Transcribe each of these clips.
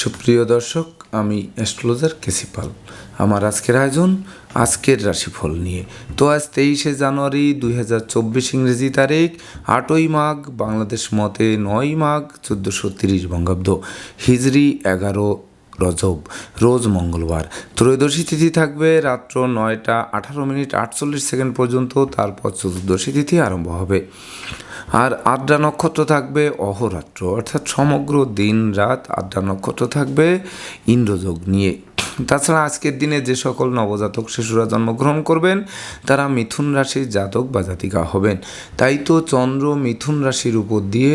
সুপ্রিয় দর্শক, আমি অ্যাস্ট্রোলজার কেসিপাল আমার আজকের আয়োজন আজকের রাশিফল নিয়ে। তো আজ তেইশে জানুয়ারি দুই হাজার চব্বিশ ইংরেজি তারিখ, আটই মাঘ, বাংলাদেশ মতে নয় মাঘ, চোদ্দোশো তিরিশ বঙ্গাব্দ। হিজরি এগারো রজব, রোজ মঙ্গলবার। ত্রয়োদশী তিথি থাকবে রাত্র নয়টা আঠারো মিনিট আটচল্লিশ সেকেন্ড পর্যন্ত, তারপর চতুর্দশী তিথি আরম্ভ হবে। আর আদ্রা নক্ষত্র থাকবে অহরাত্র, অর্থাৎ সমগ্র দিন রাত আদ্রা নক্ষত্র থাকবে ইন্দ্রযোগ নিয়ে। তাছাড়া আজকের দিনে যে সকল নবজাতক শিশুরা জন্মগ্রহণ করবেন, তারা মিথুন রাশির জাতক বা জাতিকা হবেন। তাই তো চন্দ্র মিথুন রাশির উপর দিয়ে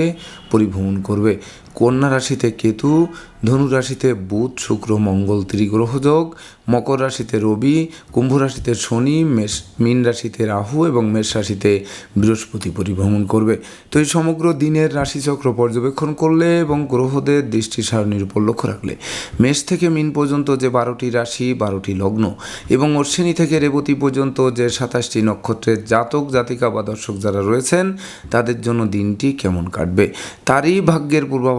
পরিভ্রমণ করবে। কন্যা রাশিতে কেতু, ধনু রাশিতে বুধ, শুক্র, মঙ্গল, ত্রিগ্রহ যোগ, মকর রাশিতে রবি, কুম্ভ রাশিতে শনি, মেষ, মীন রাশিতে রাহু এবং মেষ রাশিতে বৃহস্পতি পরিভ্রমণ করবে। তো এই সমগ্র দিনের রাশিচক্র পর্যবেক্ষণ করলে এবং গ্রহদের দৃষ্টি সারণীর উপর লক্ষ্য রাখলে মেষ থেকে মিন পর্যন্ত যে বারোটি রাশি, বারোটি লগ্ন এবং অশ্বিনী থেকে রেবতী পর্যন্ত যে সাতাশটি নক্ষত্রের জাতক, জাতিকা বা দর্শক যারা রয়েছেন, তাদের জন্য দিনটি কেমন কাটবে? তারই ভাগ্যের পূর্বাভাস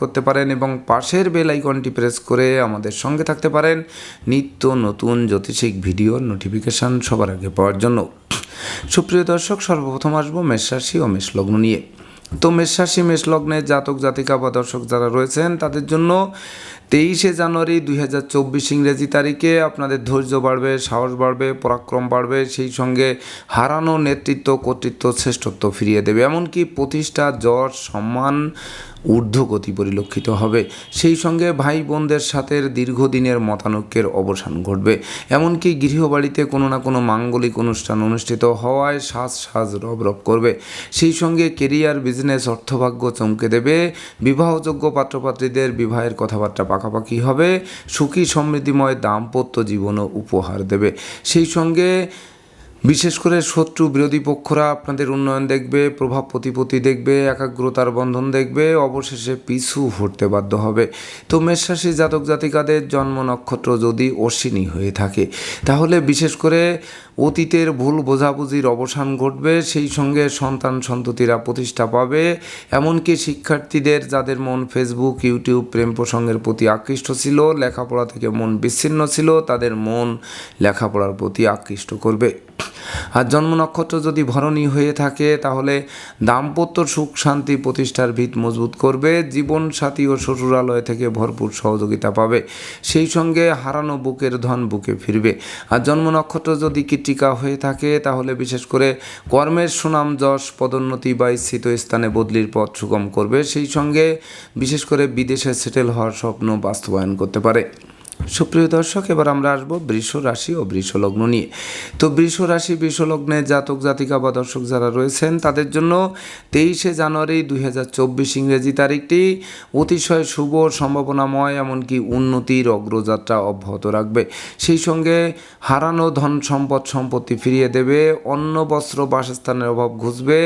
করতে পারেন এবং পাশের বেল আইকনটি প্রেস করে আমাদের সঙ্গে থাকতে পারেন। নিত্য নতুন জ্যোতিষিক ভিডিওর নোটিফিকেশান সবার আগে পাওয়ার জন্য। সুপ্রিয় দর্শক, সর্বপ্রথম আসব মেষ রাশি ও মেষ লগ্ন নিয়ে। তো মেষ রাশি, মেষ লগ্নের জাতক, জাতিকা বা দর্শক যারা রয়েছেন, তাদের জন্য তেইশে জানুয়ারি দুই হাজার চব্বিশ ইংরেজি তারিখে আপনাদের ধৈর্য বাড়বে, সাহস বাড়বে, পরাক্রম বাড়বে, সেই সঙ্গে হারানো নেতৃত্ব, কর্তৃত্ব, শ্রেষ্ঠত্ব ফিরিয়ে দেবে। এমনকি প্রতিষ্ঠা যশ সম্মান ঊর্ধ্বগতি পরিলক্ষিত হবে। সেই সঙ্গে ভাই বোনদের সাথে দীর্ঘদিনের মতানৈক্যের অবসান ঘটবে। এমনকি গৃহবাড়িতে কোনো না কোনো মাঙ্গলিক অনুষ্ঠান অনুষ্ঠিত হওয়ায় সাজ সাজ রব রব করবে। সেই সঙ্গে কেরিয়ার, বিজনেস, অর্থভাগ্য চমকে দেবে। বিবাহযোগ্য পাত্রপাত্রীদের বিবাহের কথাবার্তা পাকাপাকি হবে। সুখী সমৃদ্ধিময় দাম্পত্য জীবনও উপহার দেবে। সেই সঙ্গে বিশেষ করে শত্রু বিরোধী পক্ষরা আপনাদের উন্নয়ন দেখবে, প্রভাব প্রতিপত্তি দেখবে, একাগ্রতার বন্ধন দেখবে, অবশেষে পিছু হটতে বাধ্য হবে। তো মেষরাশি জাতক জাতিকাদের জন্ম নক্ষত্র যদি অশ্বিনী হয়ে থাকে, তাহলে বিশেষ করে অতীতের ভুল বোঝাবুঝির অবসান ঘটবে, সেই সঙ্গে সন্তান সন্ততিরা প্রতিষ্ঠা পাবে। এমনকি শিক্ষার্থীদের যাদের মন ফেসবুক ইউটিউব প্রেম প্রসঙ্গের প্রতি আকৃষ্ট ছিল, লেখাপড়া থেকে মন বিচ্ছিন্ন ছিল, তাদের মন লেখাপড়ার প্রতি আকৃষ্ট করবে। আর জন্ম নক্ষত্র যদি ভরণী হয়ে থাকে, তাহলে দাম্পত্য সুখ শান্তি প্রতিষ্ঠার ভিত মজবুত করবে। জীবন সাথী ও শ্বশুরালয় থেকে ভরপুর সহযোগিতা পাবে। সেই সঙ্গে হারানো বুকের ধন বুকে ফিরবে। আর জন্ম নক্ষত্র যদি কৃত্রিকা হয়ে থাকে, তাহলে বিশেষ করে কর্মের সুনাম, যশ, পদোন্নতি বা স্থিত স্থানে বদলির পথ সুগম করবে। সেই সঙ্গে বিশেষ করে বিদেশে সেটেল হওয়ার স্বপ্ন বাস্তবায়ন করতে পারে। সুপ্রিয় দর্শক, এবার আমরা আসব বৃষ রাশি ও বৃষ লগ্ন নিয়ে। তো বৃষ রাশি, বৃষ লগ্নের জাতক, জাতিকা বা দর্শক যারা রয়েছেন, তাদের জন্য তেইশে জানুয়ারি দুই হাজার চব্বিশ ইংরেজি তারিখটি অতিশয় শুভ, সম্ভাবনাময়, এমনকি উন্নতির অগ্রযাত্রা অব্যাহত রাখবে। সেই সঙ্গে হারানো ধন সম্পদ, সম্পত্তি ফিরিয়ে দেবে, অন্ন, বস্ত্র, বাসস্থানের অভাব ঘুষবে,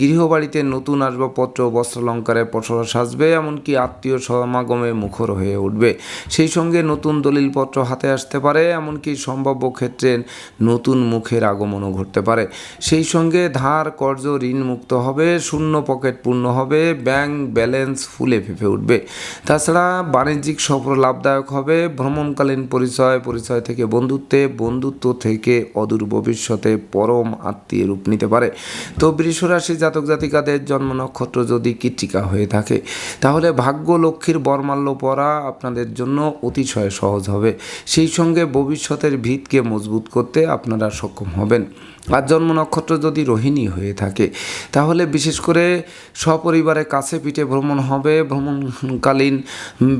গৃহবাড়িতে নতুন আসবাবপত্র, বস্ত্রালঙ্কারে পসরা সাজবে, এমনকি আত্মীয় সমাগমে মুখর হয়ে উঠবে। সেই সঙ্গে নতুন দলিলপত্র হাতে আসতে পারে, এমনকি সম্ভাব্য ক্ষেত্রে নতুন মুখের আগমনও ঘটতে পারে। সেই সঙ্গে ধার কর্জ ঋণ মুক্ত হবে, শূন্য পকেট পূর্ণ হবে, ব্যাংক ব্যালেন্স ফুলে ফেঁপে উঠবে। তাছাড়া বাণিজ্যিক সফর লাভদায়ক হবে, ভ্রমণকালীন পরিচয় পরিচয় থেকে বন্ধুত্বে, বন্ধুত্ব থেকে অদূর ভবিষ্যতে পরম আত্মীয় রূপ নিতে পারে। তো বৃষরাশি জাতক জাতিকাদের জন্ম নক্ষত্র যদি কৃত্রিকা হয়ে থাকে, তাহলে ভাগ্য লক্ষ্মীর বর্মাল্য পরা আপনাদের জন্য অতিশয় সহজ হবে। সেই সঙ্গে ভবিষ্যতের ভিতকে মজবুত করতে আপনারা সক্ষম হবেন। আর জন্ম নক্ষত্র যদি রোহিণী হয়ে থাকে, তাহলে বিশেষ করে সপরিবারে কাছে পিঠে ভ্রমণ হবে। ভ্রমণকালীন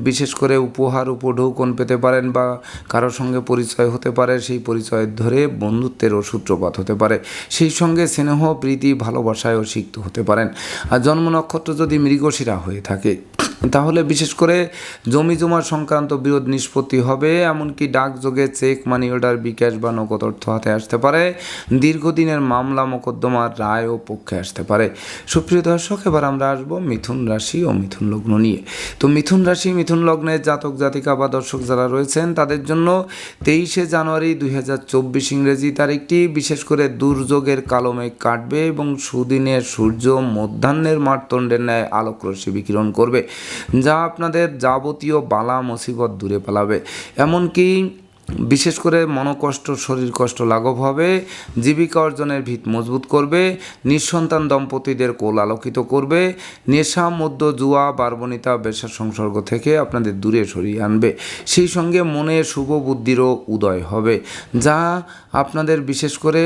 বিশেষ করে উপহার, উপঢৌকন পেতে পারেন বা কারোর সঙ্গে পরিচয় হতে পারে, সেই পরিচয় ধরে বন্ধুত্বেরও সূত্রপাত হতে পারে। সেই সঙ্গে স্নেহ, প্রীতি, ভালোবাসায়ও সিক্ত হতে পারেন। আর জন্ম নক্ষত্র যদি মৃগশিরা হয়ে থাকে তাহলে বিশেষ করে জমি জমা সংক্রান্ত বিরোধ নিষ্পত্তি হবে, এমনকি ডাকযোগে চেক মানি অর্ডার বিকাশ বা নগদ অর্থ হাতে আসতে পারে, দীর্ঘদিনের মামলা মোকদ্দমার রায় ও পক্ষে আসতে পারে। সুপ্রিয় দর্শক, এবার আমরা আসব মিথুন রাশি ও মিথুন লগ্ন নিয়ে। তো মিথুন রাশি, মিথুন লগ্নের জাতক, জাতিকা বা দর্শক যারা রয়েছেন, তাদের জন্য তেইশে জানুয়ারি দুই হাজার চব্বিশ ইংরেজি তারিখটি বিশেষ করে দুর্যোগের কালো মেঘ কাটবে এবং সুদিনের সূর্য মধ্যাহ্নের মারতণ্ডের ন্যায় আলোক রশ্মি বিকিরণ করবে। যা আপনাদের যাবতীয় বালা মুসিবত দূরে পালাবে। এমনকি বিশেষ করে মনোকষ্ট, শরীর কষ্ট লাঘব হবে, জীবিকা অর্জনের ভিত মজবুত করবে, নিঃসন্তান দম্পতিদের কোল আলোকিত করবে, নেশা মধ্য জুয়া, বার্বনিতা বেশা সংসর্গ থেকে আপনাদের দূরে সরিয়ে আনবে। সেই সঙ্গে মনে শুভ বুদ্ধিরও উদয় হবে, যা আপনাদের বিশেষ করে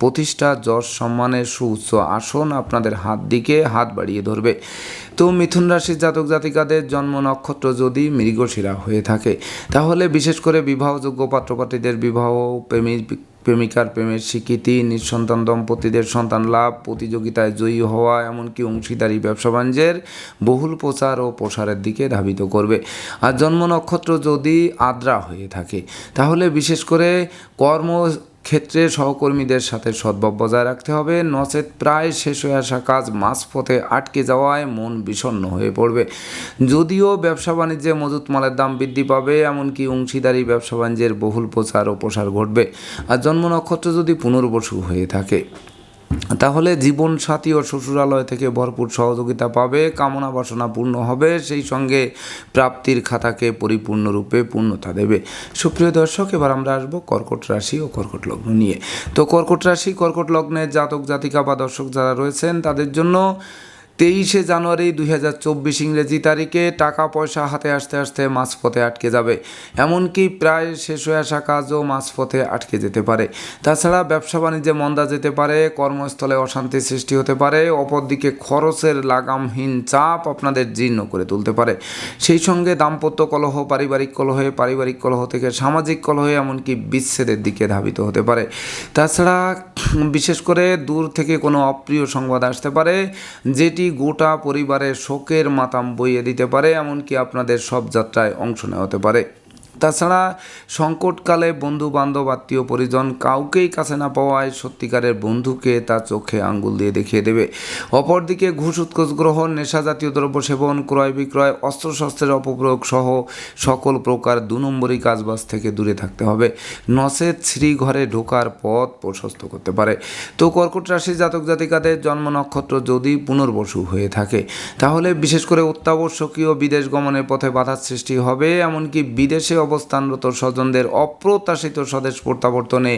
প্রতিষ্ঠা যশ সম্মানের সুউচ্চ আসন আপনাদের হাত দিকে হাত বাড়িয়ে ধরবে। তো মিথুন রাশির জাতক জাতিকাদের জন্ম নক্ষত্র যদি মৃগশিরা হয়ে থাকে, তাহলে বিশেষ করে বিবাহযোগ্য পাত্রপাত্রীদের বিবাহ প্রেমিক প্রেমিকার প্রেমের স্বীকৃতি, নিঃসন্তান দম্পতিদের সন্তান লাভ, প্রতিযোগিতায় জয়ী হওয়া, এমনকি অংশীদারি ব্যবসা বাণিজ্যের বহুল প্রচার ও প্রসারের দিকে ধাবিত করবে। আর জন্ম নক্ষত্র যদি আদ্রা হয়ে থাকে, তাহলে বিশেষ করে কর্ম ক্ষেত্রে সহকর্মীদের সাথে সদ্ভাব বজায় রাখতে হবে। নচেত প্রায় শেষ হয়ে আসা কাজ মাঝপথে আটকে যাওয়ায় মন বিষণ্ণ হয়ে পড়বে। যদিও ব্যবসা বাণিজ্যে মজুত মালের দাম বৃদ্ধি পাবে, এমনকি অংশীদারি ব্যবসা বাণিজ্যের বহুল প্রচার ও প্রসার ঘটবে। আর জন্ম নক্ষত্র যদি পুনর্বসু হয়ে থাকে। তাহলে জীবন সাথী ও শ্বশুরালয় থেকে ভরপুর সহযোগিতা পাবে, কামনা বাসনা পূর্ণ হবে, সেই সঙ্গে প্রাপ্তির খাতাকে পরিপূর্ণরূপে পূর্ণতা দেবে। সুপ্রিয় দর্শক, এবার আমরা আসব কর্কট রাশি ও কর্কট লগ্ন নিয়ে। তো কর্কট রাশি, কর্কট লগ্নের জাতক জাতিকা বা দর্শক যারা রয়েছেন, তাদের জন্য তেইশে জানুয়ারি দুই হাজার চব্বিশ ইংরেজি তারিখে টাকা পয়সা হাতে আসতে আসতে মাঝপথে আটকে যাবে। এমনকি প্রায় শেষ হয়ে আসা কাজও মাঝপথে আটকে যেতে পারে। তাছাড়া ব্যবসা বাণিজ্যে মন্দা যেতে পারে, কর্মস্থলে অশান্তি সৃষ্টি হতে পারে, অপরদিকে খরচের লাগামহীন চাপ আপনাদের জীর্ণ করে তুলতে পারে। সেই সঙ্গে দাম্পত্য কলহ, পারিবারিক কলহে, পারিবারিক কলহ থেকে সামাজিক কলহে, এমনকি বিচ্ছেদের দিকে ধাবিত হতে পারে। তাছাড়া, বিশেষ করে দূর থেকে কোনো অপ্রিয় সংবাদ আসতে পারে, যেটি গোটা পরিবারের শোকের মাতাম বইয়ে দিতে পারে, এমনকি আপনাদের সব যাত্রায় অংশ নেওয়া হতে পারে। তাছাড়া সংকটকালে বন্ধু বান্ধব আত্মীয় পরিজন কাউকেই কাছে না পাওয়ায় সত্যিকারের বন্ধুকে তার চোখে আঙ্গুল দিয়ে দেখিয়ে দেবে। অপরদিকে ঘুষ উৎকোষ গ্রহণ, নেশা জাতীয় দ্রব্য সেবন, ক্রয় বিক্রয়, অস্ত্রশস্ত্রের অপপ্রয়োগ সহ সকল প্রকার দু নম্বরই কাজবাজ থেকে দূরে থাকতে হবে। নসেদ শ্রী ঘরে ঢোকার পথ প্রশস্ত করতে পারে। তো কর্কট রাশি জাতক জাতিকাদের জন্ম নক্ষত্র যদি পুনর্বসু হয়ে থাকে, তাহলে বিশেষ করে অত্যাবশ্যকীয় বিদেশ গমনের পথে বাধার সৃষ্টি হবে, এমনকি বিদেশে অবস্থানরত স্বজনদের অপ্রত্যাশিত স্বদেশ প্রত্যাবর্তনে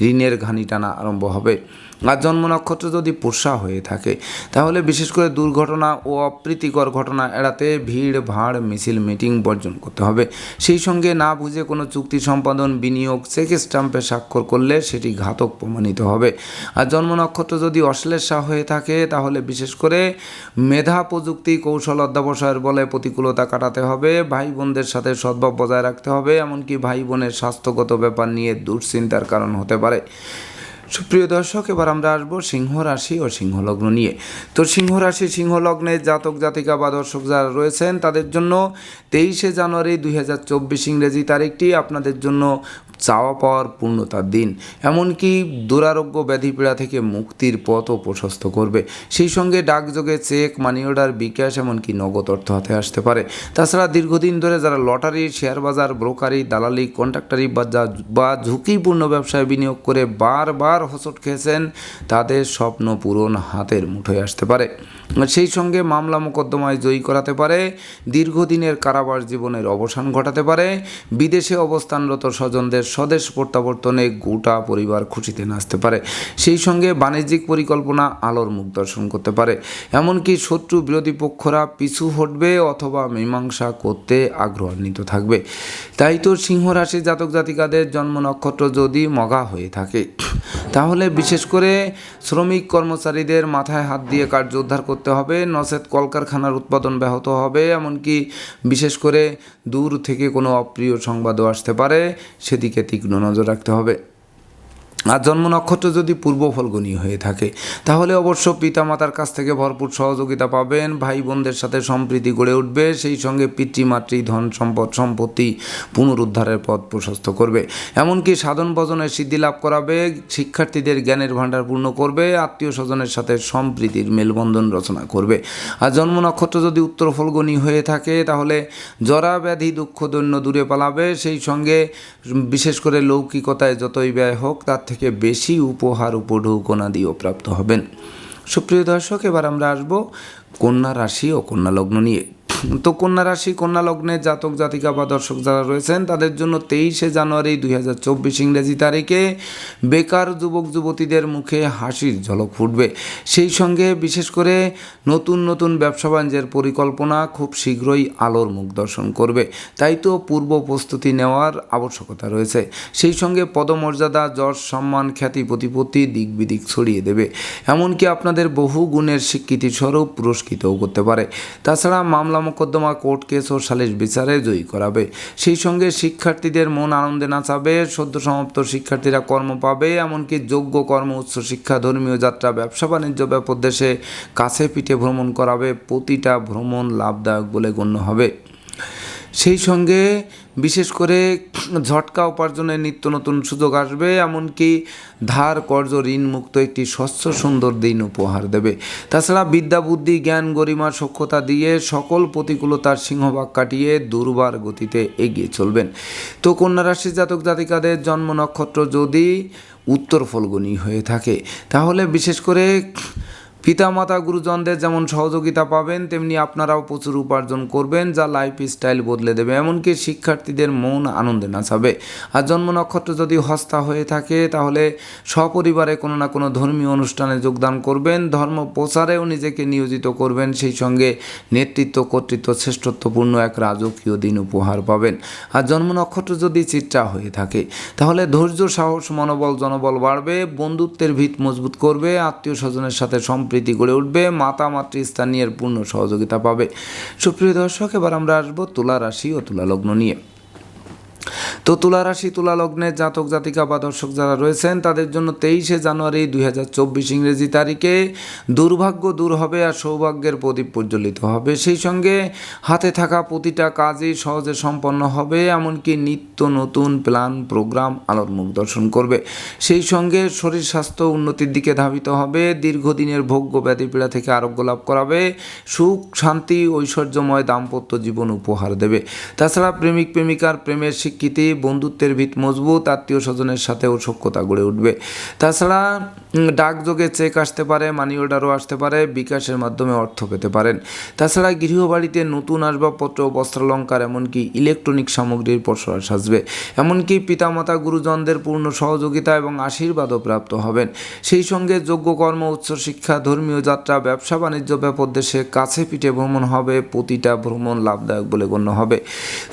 ঋণের ঘানি টানা আরম্ভ হবে। আর জন্ম নক্ষত্র যদি পোষা হয়ে থাকে, তাহলে বিশেষ করে দুর্ঘটনা ও অপ্রীতিকর ঘটনা এড়াতে ভিড়, ভাড়, মিছিল, মিটিং বর্জন করতে হবে। সেই সঙ্গে না বুঝে কোনো চুক্তি সম্পাদন, বিনিয়োগ, চেক স্টাম্পে স্বাক্ষর করলে সেটি ঘাতক প্রমাণিত হবে। আর জন্ম নক্ষত্র যদি অশ্লেষা হয়ে থাকে, তাহলে বিশেষ করে মেধা প্রযুক্তি, কৌশল অধ্যাবসায়ের বলে প্রতিকূলতা কাটাতে হবে। ভাই বোনদের সাথে সদ্ভাব বজায় রাখতে হবে, এমনকি ভাই বোনের স্বাস্থ্যগত ব্যাপার নিয়ে দুশ্চিন্তার কারণ হতে পারে। সুপ্রিয় দর্শক, এবার আমরা আসব সিংহ রাশি ও সিংহলগ্ন নিয়ে। তো সিংহ রাশি, সিংহলগ্নে জাতক, জাতিকা বা দর্শক যারা রয়েছেন, তাদের জন্য তেইশে জানুয়ারি দুই হাজার চব্বিশ ইংরেজি তারিখটি। আপনাদের জন্য চাওয়া পাওয়ার পূর্ণতার দিন। এমনকি দুরারোগ্য ব্যাধি পীড়া থেকে মুক্তির পথও প্রশস্ত করবে। সেই সঙ্গে ডাকযোগে চেক, মানি অর্ডার বিকাশ এমনকি নগদ অর্থ হাতে আসতে পারে। তাছাড়া দীর্ঘদিন ধরে যারা লটারি, শেয়ার বাজার, ব্রোকারি, দালালি কন্ট্রাক্টারি বা বা ঝুঁকিপূর্ণ ব্যবসায় বিনিয়োগ করে বারবার হোঁচট খেয়েছেন, তাদের স্বপ্ন পূরণ হাতের মুঠোয় আসতে পারে। সেই সঙ্গে মামলা মোকদ্দমায় জয়ী করাতে পারে, দীর্ঘদিনের কারাবাস জীবনের অবসান ঘটাতে পারে, বিদেশে অবস্থানরত স্বজনদের স্বদেশ প্রত্যাবর্তনে গোটা পরিবার খুশিতে নাচতে পারে। সেই সঙ্গে বাণিজ্যিক পরিকল্পনা আলোর মুখ দর্শন করতে পারে। এমনকি শত্রু বিরোধী পক্ষরা পিছু হটবে অথবা মীমাংসা করতে আগ্রহান্বিত থাকবে। তাই তো সিংহ রাশি জাতক জাতিকাদের জন্ম নক্ষত্র যদি মগা হয়ে থাকে, তাহলে বিশেষ করে শ্রমিক কর্মচারীদের মাথায় হাত দিয়ে কার্য উদ্ধার করতে হবে। নচেত কলকারখানার উৎপাদন ব্যাহত হবে। এমনকি বিশেষ করে দূর থেকে কোনো অপ্রিয় সংবাদও আসতে পারে। সেদিকে তীক্ষ্ণ নজর রাখতে হবে। আর জন্ম নক্ষত্র যদি পূর্ব ফলগুনি হয়ে থাকে, তাহলে অবশ্য পিতামাতার কাছ থেকে ভরপুর সহযোগিতা পাবেন ভাই বোনদের সাথে সম্প্রীতি গড়ে উঠবে, সেই সঙ্গে পিতৃমাতৃ ধন সম্পদ সম্পত্তি পুনরুদ্ধারের পথ প্রশস্ত করবে। এমনকি সাধন ভজনের সিদ্ধি লাভ করাবে, শিক্ষার্থীদের জ্ঞানের ভাণ্ডার পূর্ণ করবে আত্মীয় স্বজনের সাথে সম্প্রীতির মেলবন্ধন রচনা করবে। আর জন্ম নক্ষত্র যদি উত্তর ফলগুনি হয়ে থাকে, তাহলে জরা ব্যাধি দুঃখ দৈন্য দূরে পালাবে, সেই সঙ্গে বিশেষ করে লৌকিকতায় যতই ব্যয় হোক, তার থেকে বেশি উপহার উপঢৌকনা দিয়েও প্রাপ্ত হবেন। সুপ্রিয় দর্শক, এবার আমরা আসব কন্যা রাশি ও কন্যা লগ্ন নিয়ে। তো কন্যা রাশি, কন্যা লগ্নে জাতক, জাতিকা বা দর্শক যারা রয়েছেন, তাদের জন্য তেইশে জানুয়ারি দুই হাজার চব্বিশ ইংরেজি তারিখে বেকার যুবক, যুবতীদের মুখে হাসির ঝলক ফুটবে। সেই সঙ্গে বিশেষ করে নতুন নতুন ব্যবসা বাণিজ্যের পরিকল্পনা খুব শীঘ্রই আলোর মুখ দর্শন করবে। তাই তো পূর্ব প্রস্তুতি নেওয়ার আবশ্যকতা রয়েছে। সেই সঙ্গে পদমর্যাদা, যশ, সম্মান, খ্যাতি, প্রতিপত্তি দিক বিদিক ছড়িয়ে দেবে। এমনকি আপনাদের বহু গুণের স্বীকৃতিস্বরূপ পুরস্কৃতও করতে পারে। তাছাড়া মামলা মোকদ্দমা কোর্ট কেস ও সালিশ বিচারে জয়ী করাবে। সেই সঙ্গে শিক্ষার্থীদের মন আনন্দে নাচাবে, সদ্য সমাপ্ত শিক্ষার্থীরা কর্ম পাবে, এমনকি যোগ্য কর্ম উচ্চ শিক্ষা, ধর্মীয় যাত্রা, ব্যবসা বাণিজ্য, ব্যাপক দেশে কাছে পিঠে ভ্রমণ করাবে। প্রতিটা ভ্রমণ লাভদায়ক বলে গণ্য হবে। সেই সঙ্গে বিশেষ করে ঝটকা উপার্জনের নিত্য নতুন সুযোগ আসবে, এমনকি ধার, কর্জ ঋণ মুক্ত একটি স্বচ্ছ সুন্দর দিন উপহার দেবে। তাছাড়া বিদ্যা, বুদ্ধি, জ্ঞান, গরিমা, সক্ষতা দিয়ে সকল প্রতিকূলতার সিংহভাগ কাটিয়ে দুর্বার গতিতে এগিয়ে চলবেন। তো কন্যা রাশি জাতক জাতিকাদের জন্ম নক্ষত্র যদি উত্তর ফলগুনি হয়ে থাকে, তাহলে বিশেষ করে পিতামাতা গুরুজনদের যেমন সহযোগিতা পাবেন, তেমনি আপনারাও প্রচুর উপার্জন করবেন, যা লাইফ স্টাইল বদলে দেবে। এমনকি শিক্ষার্থীদের মন আনন্দে নাচাবে। আর জন্ম নক্ষত্র যদি হস্তা হয়ে থাকে, তাহলে সপরিবারে কোনো না কোনো ধর্মীয় অনুষ্ঠানে যোগদান করবেন, ধর্ম প্রচারেও নিজেকে নিয়োজিত করবেন, সেই সঙ্গে নেতৃত্ব, কর্তৃত্ব, শ্রেষ্ঠত্বপূর্ণ এক রাজকীয় দিন উপহার পাবেন। আর জন্ম নক্ষত্র যদি চিত্রা হয়ে থাকে, তাহলে ধৈর্য, সাহস, মনোবল, জনবল বাড়বে, বন্ধুত্বের ভিত মজবুত করবে, আত্মীয় স্বজনের সাথে সম্প্রীতি গড়ে উঠবে, মাতা মাতৃস্থানীয় পূর্ণ সহযোগিতা পাবে। সুপ্রিয় দর্শক, এবার আমরা আসব তুলা রাশি ও তুলা লগ্ন নিয়ে। তো তুলা রাশি তুলা লগ্নের জাতক, জাতিকা বা দর্শক যারা রয়েছেন, তাদের জন্য তেইশে জানুয়ারি দুই হাজার চব্বিশ ইংরেজি তারিখে দুর্ভাগ্য দূর হবে আর সৌভাগ্যের প্রদীপ প্রজ্বলিত হবে। সেই সঙ্গে হাতে থাকা প্রতিটা কাজই সহজে সম্পন্ন হবে, এমনকি নিত্য নতুন প্ল্যান, প্রোগ্রাম, আলোর মুখ দর্শন করবে। সেই সঙ্গে শরীর স্বাস্থ্য উন্নতির দিকে ধাবিত হবে, দীর্ঘদিনের ভোগ্য ব্যাধিপীড়া থেকে আরোগ্য লাভ করাবে, সুখ, শান্তি, ঐশ্বর্যময় দাম্পত্য জীবন উপহার দেবে। তাছাড়া প্রেমিক, প্রেমিকার প্রেমের স্বীকৃতি বন্ধুত্বের ভিত মজবুত, আত্মীয় স্বজনের সাথেও সখ্যতা গড়ে উঠবে। তাছাড়া ডাকযোগে চেক আসতে পারে মানি অর্ডারও আসতে পারে, বিকাশের মাধ্যমে অর্থ পেতে পারেন। তাছাড়া, গৃহবাড়িতে নতুন আসবাবপত্র, বস্ত্রালঙ্কার, এমনকি ইলেকট্রনিক সামগ্রীর পসরা সাজবে। এমনকি পিতামাতা, গুরুজনদের পূর্ণ সহযোগিতা এবং আশীর্বাদও প্রাপ্ত হবেন। সেই সঙ্গে যোগ্য কর্ম উচ্চশিক্ষা ধর্মীয় যাত্রা, ব্যবসা, বাণিজ্য ব্যাপক দেশে কাছে পিঠে ভ্রমণ হবে, প্রতিটা ভ্রমণ লাভদায়ক বলে গণ্য হবে।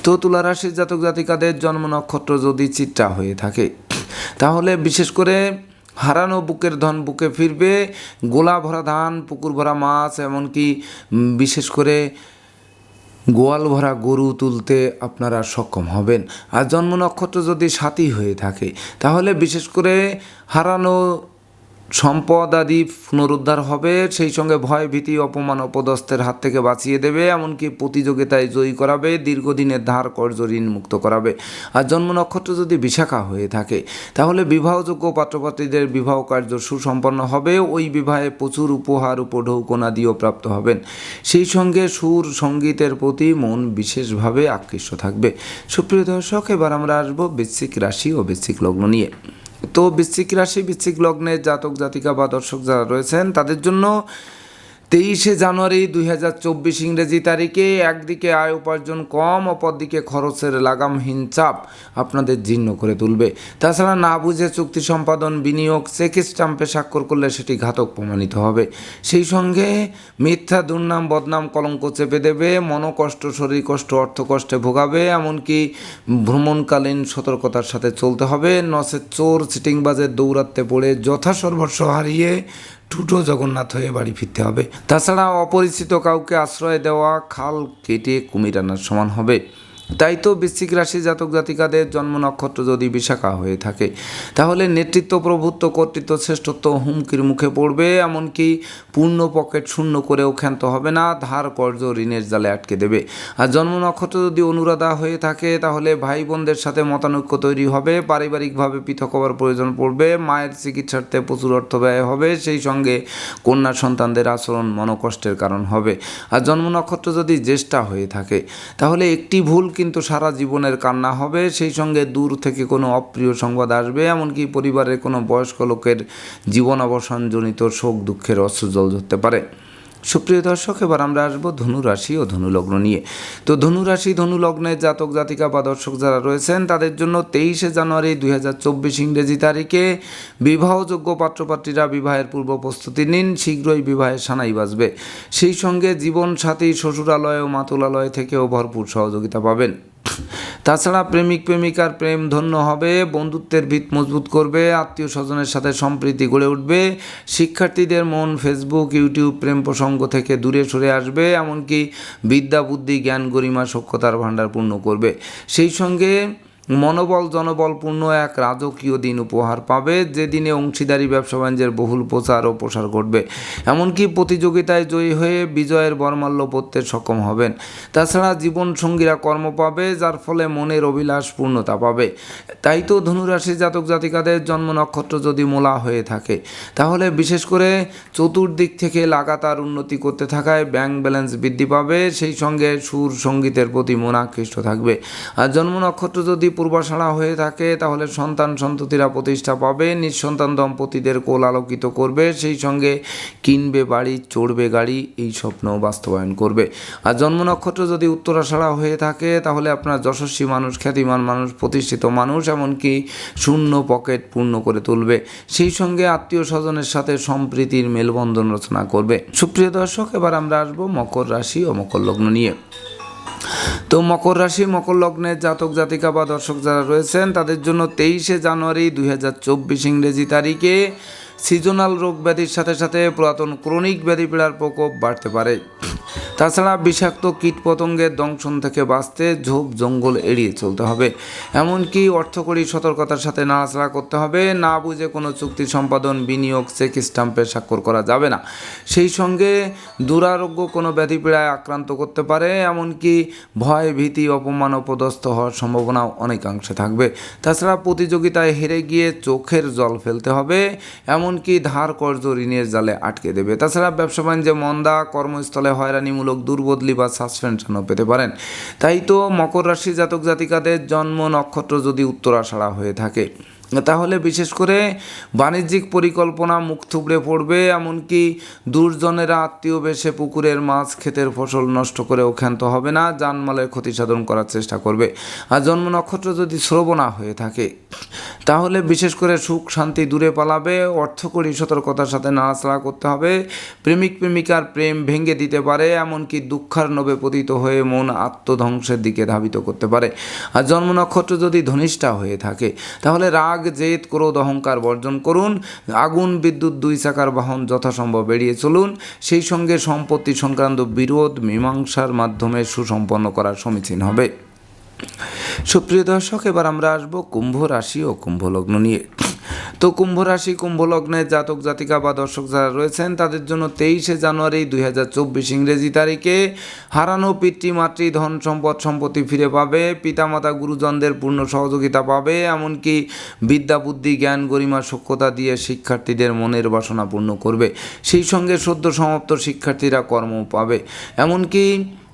তো তুলা রাশির জাতক জাতিকাদের জন্ম নক্ষত্র যদি চিত্রা হয়ে থাকে, তাহলে বিশেষ করে হারানো বুকের ধন বুকে ফিরবে, গোলা ভরা ধান, পুকুর ভরা মাছ, এমনকি বিশেষ করে গোয়াল ভরা গরু তুলতে আপনারা সক্ষম হবেন। আর জন্ম নক্ষত্র যদি সাথী হয়ে থাকে, তাহলে বিশেষ করে হারানো সম্পদ আদি পুনরুদ্ধার হবে, সেই সঙ্গে ভয়, ভীতি, অপমান, অপদস্থের হাত থেকে বাঁচিয়ে দেবে, এমনকি প্রতিযোগিতায় জয়ী করাবে, দীর্ঘদিনের ধার, কর্জ, ঋণ মুক্ত করাবে। আর জন্ম নক্ষত্র যদি বিশাখা হয়ে থাকে, তাহলে বিবাহযোগ্য পাত্রপাত্রীদের বিবাহ কার্য সুসম্পন্ন হবে, ওই বিবাহে প্রচুর উপহার, উপঢৌকনা দিয়েও প্রাপ্ত হবেন। সেই সঙ্গে সুর, সঙ্গীতের প্রতি মন বিশেষভাবে আকৃষ্ট থাকবে। সুপ্রিয় দর্শক, এবার আমরা আসব বৃশ্চিক রাশি ও বৃশ্চিক লগ্ন নিয়ে। তো বৃশ্চিক রাশি বৃশ্চিক লগ্নে জাতক জাতিকা বা দর্শক যারা রয়েছেন তাদের জন্য তেইশে জানুয়ারি দুই হাজার চব্বিশ ইংরেজি তারিখে একদিকে আয় উপার্জন কম, অপরদিকে খরচের লাগামহীন চাপ আপনাদের জীর্ণ করে তুলবে। তাছাড়া না বুঝে চুক্তি সম্পাদন, বিনিয়োগ চেক স্টাম্পে স্বাক্ষর করলে সেটি ঘাতক প্রমাণিত হবে। সেই সঙ্গে মিথ্যা দুর্নাম, বদনাম, কলঙ্ক চেপে দেবে, মনোকষ্ট শরীর কষ্ট অর্থ কষ্টে ভোগাবে, এমনকি ভ্রমণকালীন সতর্কতার সাথে চলতে হবে। নসে চোর চিটিংবাজের দৌরাত্মে পড়ে যথাসর্বস্ব হারিয়ে টুটো জগন্নাথ হয়ে বাড়ি ফিরতে হবে। তাছাড়া অপরিচিত কাউকে আশ্রয় দেওয়া, খাল কেটে কুমির আনার সমান হবে। তাই তো বৃশ্চিক রাশি জাতক জাতিকাদের জন্ম নক্ষত্র যদি বিশাখা হয়ে থাকে, তাহলে নেতৃত্ব প্রভুত্ব, কর্তৃত্ব, শ্রেষ্ঠত্ব হুমকির মুখে পড়বে, এমনকি পূর্ণ পকেট শূন্য করেও ক্ষান্ত হবে না, ধার কর্য ঋণের জালে আটকে দেবে। আর জন্ম নক্ষত্র যদি অনুরাধা হয়ে থাকে, তাহলে ভাই বোনদের সাথে মতানৈক্য তৈরি হবে, পারিবারিকভাবে পৃথক হওয়ার প্রয়োজন পড়বে, মায়ের চিকিৎসার্থে প্রচুর অর্থ ব্যয় হবে, সেই সঙ্গে কন্যা সন্তানদের আচরণ মনকষ্টের কারণ হবে। আর জন্ম নক্ষত্র যদি জ্যেষ্ঠা হয়ে থাকে, তাহলে একটি ভুল কিন্তু সারা জীবনের কান্না হবে, সেই সঙ্গে দূর থেকে কোনো অপ্রিয় সংবাদ আসবে, এমনকি পরিবারের কোনো বয়স্ক লোকের জীবন অবসানজনিত শোক, দুঃখের অশ্রুজল ধরতে পারে। সুপ্রিয় দর্শক, এবার আমরা আসব ধনু রাশি ও ধনু লগ্ন নিয়ে। তো ধনু রাশি, ধনু লগ্নের জাতক, জাতিকা বা দর্শক যারা রয়েছেন, তাদের জন্য তেইশে জানুয়ারি দুই হাজার চব্বিশ ইংরেজি তারিখে বিবাহযোগ্য পাত্রপাত্রীরা বিবাহের পূর্ব প্রস্তুতি নিন, শীঘ্রই বিবাহের সানাই বাজবে। সেই সঙ্গে জীবনসাথী, শ্বশুরালয় ও মাতুলালয় থেকেও ভরপুর সহযোগিতা পাবেন। তাছাড়া প্রেমিক প্রেমিকার প্রেম ধন্য হবে, বন্ধুত্বের ভিত মজবুত করবে, আত্মীয় স্বজনের সাথে সম্প্রীতি গড়ে উঠবে, শিক্ষার্থীদের মন ফেসবুক ইউটিউব প্রেম প্রসঙ্গ থেকে দূরে সরে আসবে, এমনকি বিদ্যা, বুদ্ধি, জ্ঞান, গরিমা সক্ষতার ভাণ্ডার পূর্ণ করবে। সেই সঙ্গে মনোবল জনবলপূর্ণ এক রাজকীয় দিন উপহার পাবে। যে দিনে অংশীদারি, ব্যবসা বাণিজ্যের বহুল প্রচার ও প্রসার ঘটবে। এমনকি প্রতিযোগিতায় জয়ী হয়ে বিজয়ের বর্মাল্য পড়তে সক্ষম হবেন। তাছাড়া জীবন সঙ্গীরা কর্ম পাবে, যার ফলে মনের অভিলাষ পূর্ণতা পাবে। তাই তো ধনুরাশি জাতক জাতিকাদের জন্ম নক্ষত্র যদি মোলা হয়ে থাকে, তাহলে বিশেষ করে চতুর্দিক থেকে লাগাতার উন্নতি করতে থাকায় ব্যাংক ব্যালেন্স বৃদ্ধি পাবে। সেই সঙ্গে সুর সঙ্গীতের প্রতি মন আকৃষ্ট থাকবে। আর জন্ম নক্ষত্র যদি পূর্বাশাড়া হয়ে থাকে, তাহলে সন্তান সন্ততিরা প্রতিষ্ঠা পাবে নিঃসন্তান দম্পতিদের কোল আলোকিত করবে, সেই সঙ্গে কিনবে বাড়ি, চড়বে গাড়ি, এই স্বপ্ন বাস্তবায়ন করবে। আর জন্ম নক্ষত্র যদি উত্তরাষাড়া হয়ে থাকে, তাহলে আপনার যশস্বী মানুষ, খ্যাতিমান মানুষ, প্রতিষ্ঠিত মানুষ, এমনকি শূন্য পকেট পূর্ণ করে তুলবে। সেই সঙ্গে আত্মীয় স্বজনের সাথে সম্প্রীতির মেলবন্ধন রচনা করবে। সুপ্রিয় দর্শক, এবার আমরা আসব মকর রাশি ও মকর লগ্ন নিয়ে। তো মকর রাশি, মকর লগ্নের জাতক, জাতিকা বা দর্শক যারা রয়েছেন, তাদের জন্য তেইশে জানুয়ারি দুই হাজার চব্বিশ ইংরেজি তারিখে সিজনাল রোগ ব্যাধির সাথে সাথে পুরাতন ক্রনিক ব্যাধি পীড়ার প্রকোপ বাড়তে পারে। তাছাড়া বিষাক্ত কীটপতঙ্গের দংশন থেকে বাঁচতে ঝোপ জঙ্গল এড়িয়ে চলতে হবে। এমনকি অর্থকরী সতর্কতার সাথে নাড়াচাড়া করতে হবে। না বুঝে কোনো চুক্তি সম্পাদন, বিনিয়োগ, চেক স্টাম্পে স্বাক্ষর করা যাবে না। সেই সঙ্গে দুরারোগ্য কোনো ব্যাধি পীড়ায় আক্রান্ত করতে পারে। এমনকি ভয়, ভীতি, অপমান অপদস্থ হওয়ার সম্ভাবনাও অনেকাংশে থাকবে। তাছাড়া প্রতিযোগিতায় হেরে গিয়ে চোখের জল ফেলতে হবে। এমনকি ধার কর্জ ঋণের জালে আটকে দেবে। তাছাড়া ব্যবসা বাণিজ্যে মন্দা কর্মস্থলে হয়রানিমূলক দুর্বদলি বা সাসপেনশনও পেতে পারেন। তাই তো মকর রাশি জাতক জাতিকাদের জন্ম নক্ষত্র যদি উত্তরাষাড়া হয়ে থাকে। তাহলে বিশেষ করে বাণিজ্যিক পরিকল্পনা মুখ থুবড়ে পড়বে, এমনকি দুর্জনেরা আত্মীয় বেশে পুকুরের মাছ ক্ষেতের ফসল নষ্ট করে ক্ষান্ত হবে না জানমালের ক্ষতি সাধন করার চেষ্টা করবে। আর জন্ম নক্ষত্র যদি শ্রবণা হয়ে থাকে, তাহলে বিশেষ করে সুখ শান্তি দূরে পালাবে অর্থকরী সতর্কতার সাথে নাড়াচাড়া করতে হবে, প্রেমিক প্রেমিকার প্রেম ভেঙে দিতে পারে, এমনকি দুঃখার্ণবে পতিত হয়ে মন আত্মধ্বংসের দিকে ধাবিত করতে পারে। আর জন্ম নক্ষত্র যদি ধনিষ্ঠা হয়ে থাকে, তাহলে রাগ জেদ, ক্রোধ, অহংকার বর্জন করুন। আগুন, বিদ্যুৎ, দুই চাকার বাহন যথাসম্ভব এড়িয়ে চলুন। সেই সঙ্গে সম্পত্তি সংক্রান্ত বিরোধ, মীমাংসার মাধ্যমে সুসম্পন্ন করার সমীচীন হবে। সুপ্রিয় দর্শক, এবার আমরা আসব কুম্ভ রাশি ও কুম্ভ লগ্ন নিয়ে। তো কুম্ভ রাশি, কুম্ভ লগ্নের জাতক, জাতিকা বা দর্শক যারা রয়েছেন, তাদের জন্য তেইশে জানুয়ারি দুই হাজার চব্বিশ ইংরেজি তারিখে হারানো পিতৃ, মাতৃ, ধন সম্পদ, সম্পত্তি ফিরে পাবে, পিতামাতা, গুরুজনদের পূর্ণ সহযোগিতা পাবে, এমনকি বিদ্যা, বুদ্ধি, জ্ঞান, গরিমা সক্ষতা দিয়ে শিক্ষার্থীদের মনের বাসনা পূর্ণ করবে। সেই সঙ্গে সদ্য সমাপ্ত শিক্ষার্থীরা কর্ম পাবে। এমনকি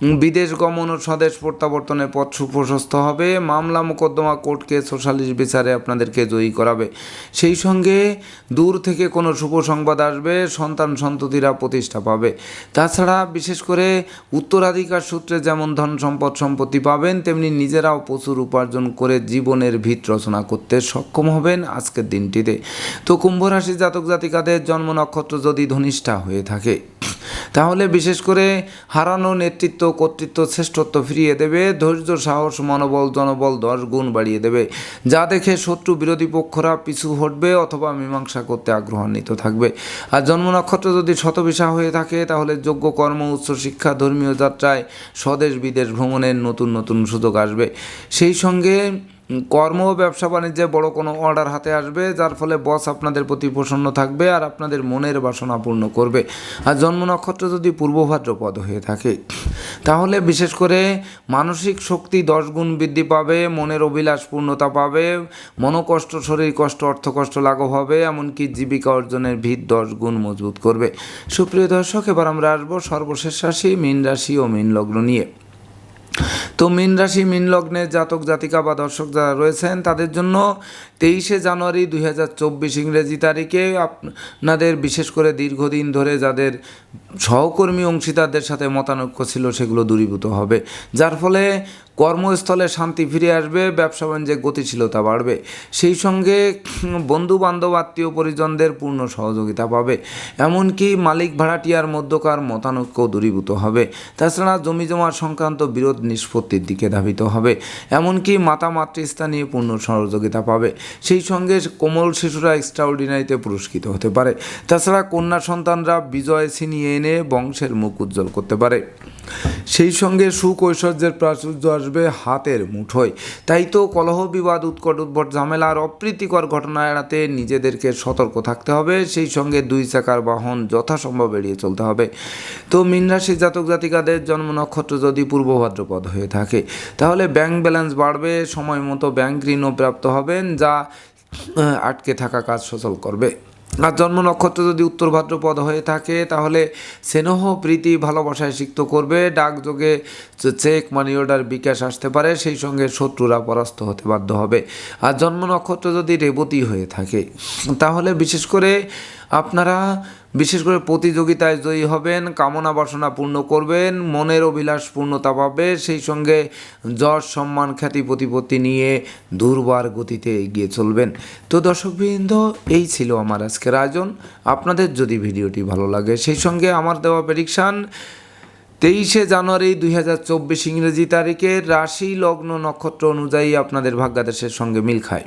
বিদেশ গমন ও স্বদেশ প্রত্যাবর্তনের পথ সুপ্রশস্ত হবে। মামলা মোকদ্দমা কোর্ট কেস ও সালিশ বিচারে আপনাদেরকে জয়ী করাবে। সেই সঙ্গে দূর থেকে কোনো শুভ সংবাদ আসবে, সন্তান সন্ততিরা প্রতিষ্ঠা পাবে। তাছাড়া বিশেষ করে উত্তরাধিকার সূত্রে যেমন ধন সম্পদ সম্পত্তি পাবেন, তেমনি নিজেরাও প্রচুর উপার্জন করে জীবনের ভিত রচনা করতে সক্ষম হবেন আজকের দিনটিতে। তো কুম্ভ রাশি জাতক জাতিকাদের জন্ম নক্ষত্র যদি ধনিষ্ঠা হয়ে থাকে, তাহলে বিশেষ করে হারানো নেতৃত্ব কর্তৃত্ব শ্রেষ্ঠত্ব ফিরিয়ে দেবে, ধৈর্য, সাহস, মনোবল, জনবল, দশ গুণ বাড়িয়ে দেবে। যা দেখে শত্রু বিরোধী পক্ষরা পিছু হটবে অথবা মীমাংসা করতে আগ্রহান্বিত থাকবে। আর জন্ম নক্ষত্র যদি শতবিশা হয়ে থাকে, তাহলে যোগ্য কর্ম, উচ্চ শিক্ষা, ধর্মীয় যাত্রায় স্বদেশ বিদেশ ভ্রমণের নতুন নতুন সুযোগ আসবে। সেই সঙ্গে কর্ম ও ব্যবসা বাণিজ্যে বড় কোনো অর্ডার হাতে আসবে, যার ফলে বস আপনাদের প্রতি প্রসন্ন থাকবে আর আপনাদের মনের বাসনা পূর্ণ করবে। আর জন্ম নক্ষত্র যদি পূর্ব ভাদ্রপদ হয়ে থাকে, তাহলে বিশেষ করে মানসিক শক্তি দশ গুণ বৃদ্ধি পাবে, মনের অভিলাষ পূর্ণতা পাবে, মনোকষ্ট, শরীর কষ্ট অর্থ কষ্ট লাঘব হবে, এমনকি জীবিকা অর্জনের ভিত দশ গুণ মজবুত করবে। সুপ্রিয় দর্শক, এবার আমরা আসব সর্বশেষ রাশি, মীন রাশি ও মীন লগ্ন নিয়ে। তো মীন রাশি মীন লগ্নের জাতক জাতিকা বা দর্শক যারা রয়েছেন তাদের জন্য তেইশে জানুয়ারি দুই হাজার চব্বিশ ইংরেজি তারিখে আপনাদের, বিশেষ করে দীর্ঘদিন ধরে যাদের সহকর্মী অংশীদারদের সাথে মতানৈক্য ছিল, সেগুলো দূরীভূত হবে। যার ফলে কর্মস্থলে শান্তি ফিরে আসবে, ব্যবসা বাণিজ্যে গতিশীলতা বাড়বে। সেই সঙ্গে বন্ধু বান্ধব আত্মীয় পরিজনদের পূর্ণ সহযোগিতা পাবে। এমনকি মালিক ভাড়াটিয়ার মধ্যকার মতানৈক্য দূরীভূত হবে। তাছাড়া জমি জমা সংক্রান্ত বিরোধ নিষ্পত্তির দিকে ধাবিত হবে। এমনকি মাতা মাতৃস্থানীয় পূর্ণ সহযোগিতা পাবে। সেই সঙ্গে কোমল শিশুরা এক্সট্রাঅর্ডিনারিতে পুরস্কৃত হতে পারে। তাছাড়া কন্যা সন্তানরা বিজয় ছিনিয়ে এনে বংশের মুখ উজ্জ্বল করতে পারে। সেই সঙ্গে সুখ ঐশ্বর্যের প্রাচুর্য আসবে হাতের মুঠোয়। তাই তো কলহ বিবাদ, উৎকট উদ্ভট ঝামেলা আর অপ্রীতিকর ঘটনা এড়াতে নিজেদেরকে সতর্ক থাকতে হবে। সেই সঙ্গে দুই চাকার বাহন যথাসম্ভব এড়িয়ে চলতে হবে। তো মীন রাশি জাতক জাতিকাদের জন্ম নক্ষত্র যদি পূর্ব ভাদ্রপদ হয়ে থাকে, তাহলে ব্যাংক ব্যালেন্স বাড়বে। সময় মতো ব্যাংক ঋণও প্রাপ্ত হবেন, যা আটকে থাকা কাজ সচল করবে। আর জন্ম নক্ষত্র যদি উত্তর ভাদ্রপদ হয়ে থাকে, তাহলে স্নেহ, প্রীতি, ভালোবাসায় সিক্ত করবে। ডাকযোগে চেক মানি অর্ডার বিকাশ আসতে পারে, সেই সঙ্গে শত্রুরা পরাস্ত হতে বাধ্য হবে। আর জন্ম নক্ষত্র যদি রেবতী হয়ে থাকে, তাহলে বিশেষ করে আপনারা বিশেষ করে প্রতিযোগিতায় জয়ী হবেন, কামনা বাসনা পূর্ণ করবেন, মনের অভিলাষ পূর্ণতা পাবে, সেই সঙ্গে যশ, সম্মান, খ্যাতি, প্রতিপত্তি নিয়ে দুর্বার গতিতে এগিয়ে চলবেন। তো দর্শকবৃন্দ, এই ছিল আমার আজকের আয়োজন। আপনাদের যদি ভিডিওটি ভালো লাগে, সেই সঙ্গে আমার দেওয়া প্রেডিকশান তেইশে জানুয়ারি দুই হাজার চব্বিশ ইংরেজি তারিখে রাশি, লগ্ন, নক্ষত্র অনুযায়ী আপনাদের ভাগ্যাদেশের সঙ্গে মিল খায়।